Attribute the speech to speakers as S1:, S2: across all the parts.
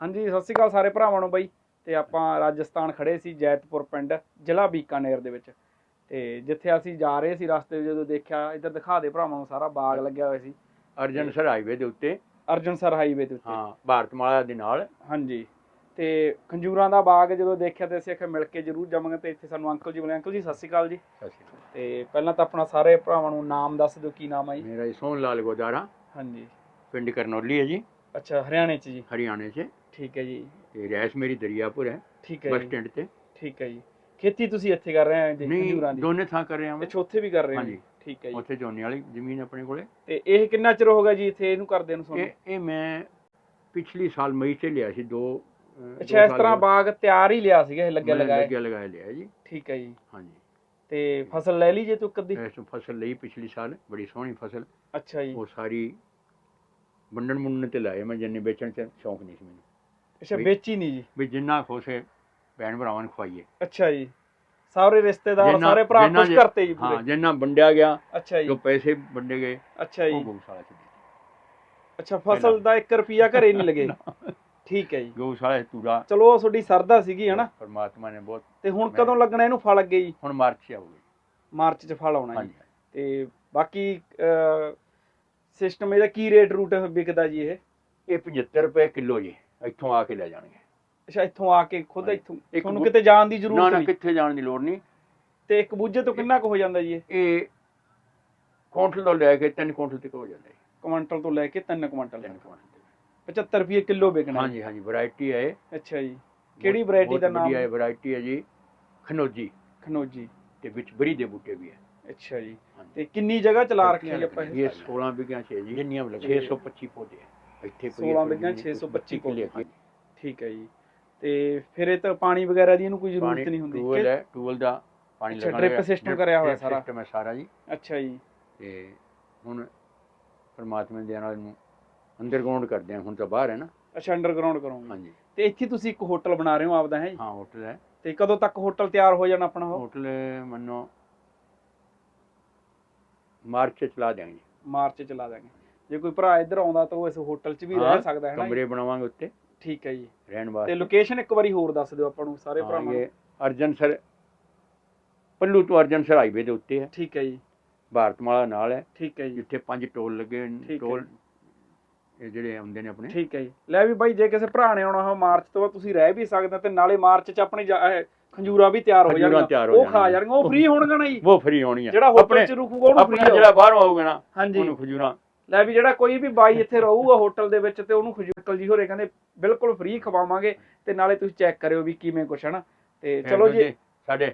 S1: ਹਾਂਜੀ ਸਤਿ ਸ਼੍ਰੀ ਅਕਾਲ ਸਾਰੇ ਭਰਾਵਾਂ ਨੂੰ ਬਾਈ। ਤੇ ਆਪਾਂ ਰਾਜਸਥਾਨ ਖੜੇ ਸੀ ਜੈਤਪੁਰ ਪਿੰਡ ਜ਼ਿਲ੍ਹਾ ਬੀਕਾਨੇਰ ਦੇ ਵਿੱਚ। ਤੇ ਜਿੱਥੇ ਅਸੀਂ ਜਾ ਰਹੇ ਸੀ ਰਸਤੇ ਜਦੋਂ ਦੇਖਿਆ ਇੱਧਰ ਦਿਖਾ ਦੇ ਭਰਾਵਾਂ ਨੂੰ ਸਾਰਾ ਬਾਗ ਲੱਗਿਆ ਹੋਇਆ ਸੀ।
S2: ਅਰਜਨ ਸਰ ਹਾਈਵੇ ਦੇ ਉੱਤੇ।
S1: ਅਰਜਨ ਸਰ ਹਾਈਵੇ ਦੇ ਉੱਤੇ।
S2: ਹਾਂ ਭਾਰਤਮਾਲਾ ਦੇ ਨਾਲ।
S1: ਹਾਂਜੀ। ਤੇ ਖੰਜੂਰਾਂ ਦਾ ਬਾਗ ਜਦੋਂ ਦੇਖਿਆ ਤੇ ਅਸੀਂ ਆਖਿਆ ਮਿਲ ਕੇ ਜ਼ਰੂਰ ਜਾਵਾਂਗੇ। ਤੇ ਇੱਥੇ ਸਾਨੂੰ ਅੰਕਲ ਜੀ ਬੁਲਾਏ ਅੰਕਲ ਜੀ ਸਤਿ ਸ਼੍ਰੀ ਅਕਾਲ ਜੀ। ਤੇ ਪਹਿਲਾਂ ਤਾਂ ਆਪਣਾ ਸਾਰੇ ਭਰਾਵਾਂ ਨੂੰ ਨਾਮ ਦੱਸ ਦਿਓ ਕੀ ਨਾਮ ਹੈ ਜੀ?
S2: ਮੇਰਾ ਜੀ ਸੋਹਣ ਲਾਲ ਗੋਦਾਰਾ
S1: ਹਾਂਜੀ।
S2: ਪਿੰਡ ਕਰਨੌਲੀ ਹੈ ਜੀ।
S1: ਅੱਛਾ ਹਰਿਆਣੇ ਚ ਜੀ?
S2: ਹਰਿਆਣੇ 'ਚ।
S1: ਠੀਕ ਹੈ ਜੀ।
S2: ਤੇ ਰਹਿਸ਼ ਮੇਰੀ ਦਰਿਆਪੁਰ ਹੈ
S1: ਠੀਕ ਹੈ
S2: ਬੱਸ
S1: ਜੀ।
S2: ਸਟੈਂਡ ਤੇ।
S1: ਠੀਕ ਹੈ ਜੀ। ਖੇਤੀ ਤੁਸੀਂ ਇੱਥੇ ਕਰ ਰਹੇ ਹੋ ਜੀ
S2: ਨਹੀਂ
S1: ਦੀ?
S2: ਦੋਨੇ ਥਾਂ ਕਰ ਰਿਹਾ ਮੈਂ।
S1: ਅੱਛਾ ਉੱਥੇ ਵੀ ਕਰ ਰਹੇ ਹੋ
S2: ਹਾਂਜੀ।
S1: ਠੀਕ ਹੈ ਜੀ।
S2: ਉੱਥੇ ਝੋਨੇ ਵਾਲੀ ਜ਼ਮੀਨ ਆਪਣੇ ਕੋਲੇ।
S1: ਤੇ ਇਹ ਕਿੰਨਾ ਚਿਰ ਹੋ ਗਿਆ ਜੀ ਇੱਥੇ? ਇਹਨੂੰ ਕਰਦੇ ਨੂੰ ਤੁਹਾਨੂੰ
S2: ਇਹ ਇਹ ਮੈਂ ਪਿਛਲੀ ਸਾਲ ਮਈ 'ਚ ਲਿਆ ਸੀ ਦੋ
S1: ਅੱਛਾ ਇਸ
S2: ਸਾਲ
S1: ਤਰ੍ਹਾਂ ਬਾਗ ਤਿਆਰ ਹੀ ਲਿਆ ਸੀਗਾ ਇਹ ਲੱਗਿਆ
S2: ਮੈਂ
S1: ਲਗਾਏ
S2: ਲੱਗਿਆ ਲਗਾਇਆ ਲਿਆ ਜੀ।
S1: ਠੀਕ ਹੈ ਜੀ।
S2: ਹਾਂਜੀ।
S1: ਤੇ ਫਸਲ ਲੈ ਲਈ ਜੇ ਤੂੰ ਕਦੀ
S2: ਇਸ ਫਸਲ ਲਈ ਪਿਛਲੀ ਸਾਲ ਬੜੀ ਸੋਹਣੀ ਫਸਲ।
S1: ਅੱਛਾ ਜੀ।
S2: ਉਹ ਸਾਰੀ ਵੰਡਣ ਮੁੰਡਣ ਤੇ ਲਾਏ ਮੈਂ ਜਿੰਨੇ ਵੇਚਣ 'ਚ ਸ਼ੌਂਕ ਨਹੀਂ ਸੀ ਮੈਨੂੰ।
S1: ਅੱਛਾ
S2: ਵੀ-
S1: ਵੇਚੀ ਨਹੀਂ ਜੀ?
S2: ਵੀ ਜਿੰਨਾ ਖੁਸ਼ੇ ਭੈਣ ਭਰਾਵਾਂ ਨੂੰ ਖਵਾਈਏ।
S1: ਅੱਛਾ ਜੀ। ਸਾਰੇ ਰਿਸ਼ਤੇਦਾਰ
S2: ਜਿੰਨਾ-
S1: ਸਾਰੇ ਭਰਾ
S2: ਜਿੰਨਾ
S1: ਖੁਸ਼
S2: ਜੇ-
S1: ਕਰਤੇ ਜੀ
S2: ਹਾਂ
S1: ਪੂਰੇ।
S2: ਜਿੰਨਾ ਵੰਡਿਆ ਗਿਆ
S1: ਅੱਛਾ
S2: ਜੋ।
S1: ਜੀ
S2: ਪੈਸੇ ਵੰਡੇ ਗਏ
S1: ਅੱਛਾ
S2: ਉਹ
S1: ਜੀ
S2: ਗਊਸ਼ਾਲਾ 'ਚ ਦੇ
S1: ਅੱਛਾ ਫਸਲ ਦਾ 1 ਰੁਪਿਆ ਘਰੇ ਨਹੀਂ ਲਗੇ। ਠੀਕ ਹੈ ਜੀ।
S2: ਗਊਸ਼ਾਲਾ ਤੂੜਾ।
S1: ਚਲੋ ਉਹ ਤੁਹਾਡੀ ਸਰਦਾ ਸੀਗੀ ਹਨਾ?
S2: ਪਰਮਾਤਮਾ ਨੇ ਬਹੁਤ
S1: ਤੇ ਹੁਣ ਕਦੋਂ ਲੱਗਣਾ ਇਹਨੂੰ ਫਲ ਅੱਗੇ ਜੀ?
S2: ਹੁਣ ਮਾਰਚ ਆਉਗੀ
S1: ਮਾਰਚ ਚ ਫਲ ਆਉਣਾ ਜੀ।
S2: ਹਾਂਜੀ
S1: ਤੇ ਬਾਕੀ ਸਿਸਟਮ ਇਹਦਾ ਕੀ ਰੇਟ ਰੂਟ ਵਿਕਦਾ ਜੀ ਇਹ?
S2: ਇਹ 75 ਰੁਪਏ ਕਿਲੋ ਜੀ ਇੱਥੋਂ ਆ ਕੇ ਲੈ ਜਾਣਗੇ।
S1: ਅੱਛਾ ਇੱਥੋਂ ਆ ਕੇ ਖੁਦ। ਇੱਥੋਂ ਤੁਹਾਨੂੰ ਕਿਤੇ ਜਾਣ ਦੀ
S2: ਨਾ
S1: ਜ਼ਰੂਰਤ
S2: ਨਾ
S1: ਨਹੀਂ?
S2: ਕਿੱਥੇ ਜਾਣ ਦੀ ਲੋੜ ਨਹੀਂ।
S1: ਤੇ ਇੱਕ ਬੂਝੇ ਤੋਂ ਕਿੰਨਾ ਕੁ ਹੋ ਜਾਂਦਾ ਜੀ ਇਹ?
S2: ਇਹ ਕੁਇੰਟਲ ਤੋਂ ਲੈ ਕੇ 3 ਕੁਇੰਟਲ ਤੱਕ ਹੋ ਜਾਂਦਾ ਹੈ
S1: ਕੁਆਂਟਲ ਤੋਂ ਲੈ ਕੇ 3 ਕੁਆਂਟਲ
S2: 3
S1: ਤੱਕ।
S2: ਕੁਇੰਟਲ
S1: 75 ਰੁਪਏ ਕਿਲੋ ਵਿਕਣਾ
S2: ਹਾਂਜੀ ਹਾਂਜੀ ਵੈਰਾਈਟੀ ਹੈ।
S1: ਅੱਛਾ ਜੀ। ਕਿਹੜੀ
S2: ਬਹੁਤ
S1: ਦਾ ਨਾਮ?
S2: ਵਧੀਆ ਵੈਰਾਈਟੀ ਹੈ ਜੀ ਖਨੋਜੀ।
S1: ਖਨੋਜੀ।
S2: ਤੇ ਵਿੱਚ ਬਰੀ ਦੇ ਬੂਟੇ ਵੀ ਹੈ।
S1: ਅੱਛਾ ਜੀ।
S2: ਹਾਂਜੀ।
S1: ਤੇ ਕਿੰਨੀ ਜਗ੍ਹਾ ਚਲਾ ਰੱਖੀ ਹੈ ਆਪਾਂ ਇਹ?
S2: ਇਹ 16 ਵਿਗਿਆਂ 'ਚ ਹੈ ਜੀ। ਜਿੰਨੀਆਂ ਵੀ ਲੱਗੇ 625 ਪੌਦੇ ਹੈ ਇੱਥੇ ਪਈ
S1: 16
S2: ਹੈ
S1: ਵਿਗਿਆਂ
S2: ਥੋੜ੍ਹੀ
S1: 625
S2: ਕਿੱਲੇ
S1: ਪੌਦੇ। ਠੀਕ ਹੈ ਜੀ। ਤੇ ਫਿਰ ਇਹ ਤਾਂ ਪਾਣੀ ਵਗੈਰਾ ਦੀ ਇਹਨੂੰ ਕੋਈ ਜ਼ਰੂਰਤ ਨਹੀਂ ਹੁੰਦੀ।
S2: ਟੂਵਲ ਹੈ ਟੂਵਲ ਦਾ ਪਾਣੀ
S1: ਅੱਛਾ, drip system ਕਰਿਆ ਹੋਇਆ ਸਾਰਾ।
S2: ਸਿਸਟਮ ਹੈ ਸਾਰਾ ਜੀ।
S1: ਅੱਛਾ ਜੀ।
S2: ਤੇ ਹੁਣ ਪਰਮਾਤਮਾ ਦੇ ਨਾਲ ਨੂੰ ਅੰਡਰਗਰਾਉਂਡ ਕਰਦੇ ਹਾਂ। ਹੁਣ ਤਾਂ ਬਾਹਰ ਹੈ ਨਾ।
S1: ਅੱਛਾ ਅੰਡਰਗਰਾਉਂਡ ਕਰੋਗੇ।
S2: ਹਾਂਜੀ।
S1: ਤੇ ਇੱਥੇ ਤੁਸੀਂ ਇੱਕ ਹੋਟਲ ਬਣਾ ਰਹੇ ਹੋ ਆਪਦਾ ਹੈ ਜੀ?
S2: ਹਾਂ ਹੋਟਲ ਹੈ।
S1: ਤੇ ਕਦੋਂ ਤੱਕ ਹੋਟਲ ਤਿਆਰ ਹੋ ਜਾਣਾ ਆਪਣਾ ਉਹ?
S2: ਹੋਟਲ ਮੰਨੋ ਮਾਰਚ 'ਚ ਚਲਾ ਦਿਆਂਗੇ।
S1: ਮਾਰਚ ਚ ਚਲਾ ਦਾਂਗੇ ਜੇ ਕੋਈ ਭਰਾ ਇੱਧਰ ਆਉਂਦਾ ਤਾਂ ਉਹ ਇਸ ਹੋਟਲ 'ਚ ਵੀ ਰਹਿ ਸਕਦਾ ਹੈ ਨਾ?
S2: ਕਮਰੇ ਬਣਾਵਾਂਗੇ ਉੱਤੇ।
S1: ਠੀਕ ਹੈ ਜੀ।
S2: ਰਹਿਣ
S1: ਤੇ
S2: ਵਾਸਤੇ।
S1: ਲੋਕੇਸ਼ਨ ਇੱਕ ਵਾਰੀ ਹੋਰ ਦੱਸ ਦਿਓ ਆਪਾਂ ਨੂੰ ਸਾਰੇ ਭਰਾਵਾਂ ਨੂੰ।
S2: ਅਰਜਨ ਸਰ ਪੱਲੂ ਤੋਂ ਅਰਜਨ ਸਰ ਹਾਈਵੇ ਦੇ ਉੱਤੇ ਹੈ।
S1: ਠੀਕ ਹੈ ਜੀ।
S2: ਭਾਰਤਮਾਲਾ ਨਾਲ ਹੈ।
S1: ਠੀਕ ਹੈ ਜੀ।
S2: ਜਿੱਥੇ ਪੰਜ ਟੋਲ ਲੱਗੇ। ਟੋਲ ਇਹ ਜਿਹੜੇ ਆਉਂਦੇ ਨੇ ਆਪਣੇ।
S1: ਠੀਕ ਹੈ ਜੀ। ਲੈ ਵੀ ਬਾਈ ਜੇ ਕਿਸੇ ਭਰਾ ਨੇ ਆਉਣਾ ਹੋ ਮਾਰਚ ਤੋਂ ਤੁਸੀਂ ਰਹਿ ਵੀ ਸਕਦੇ ਤੇ ਨਾਲੇ ਮਾਰਚ 'ਚ ਆਪਣੀ ਖੰਜੂਰਾ ਵੀ ਤਿਆਰ ਹੋ
S2: ਖੰਜੂਰਾਂ
S1: ਜਾਣਗੀਆਂ
S2: ਤਿਆਰ ਹੋ
S1: ਉਹ ਖਾ
S2: ਜਾਣਗੀਆਂ।
S1: ਜਾਣਗੀਆਂ। ਉਹ ਫ੍ਰੀ ਹੋਣਗਾ ਨਾ ਜੀ।
S2: ਉਹ ਫਰੀ ਹੋਣੀ ਹੈ
S1: ਜਿਹੜਾ ਹੋਟਲ
S2: ਆਪਣੇ
S1: 'ਚ ਰੁਕੂਗਾ ਉਹਨੂੰ
S2: ਆਪਣਾ
S1: ਫ੍ਰੀ
S2: ਜਿਹੜਾ ਬਾਹਰੋਂ ਆਊਗਾ ਨਾ
S1: ਹਾਂਜੀ।
S2: ਉਹਨੂੰ ਖਜੂਰਾ।
S1: ਲੈ ਵੀ ਜਿਹੜਾ ਕੋਈ ਵੀ ਬਾਈ ਇੱਥੇ ਰਹੂਗਾ ਹੋਟਲ ਦੇ ਵਿੱਚ ਤੇ ਉਹਨੂੰ ਖਜੂਕਲ ਜੀ ਹੋਰੇ ਕਹਿੰਦੇ ਬਿਲਕੁਲ ਫ੍ਰੀ ਖਵਾਵਾਂਗੇ ਤੇ ਨਾਲੇ ਤੁਸੀਂ ਚੈੱਕ ਕਰਿਓ ਵੀ ਕਿਵੇਂ ਕੁਛ ਹੈ ਨਾ ਤੇ ਚਲੋ ਜੀ
S2: ਸਾਡੇ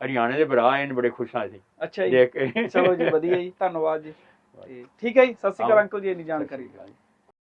S2: ਹਰਿਆਣੇ ਦੇ ਭਰਾ ਇਹਨ ਬੜੇ ਖੁਸ਼ ਆ ਸੀ
S1: ਅੱਛਾ ਜੀ।
S2: ਦੇਖ ਕੇ।
S1: ਚਲੋ ਜੀ ਵਧੀਆ ਜੀ। ਧੰਨਵਾਦ ਜੀ। ਤੇ ਠੀਕ ਹੈ ਜੀ ਸਤਿ ਸ਼੍ਰੀ ਅਕਾਲ। ਅੰਕਲ ਜੀ ਇੰਨੀ ਜਾਣਕਾਰੀ।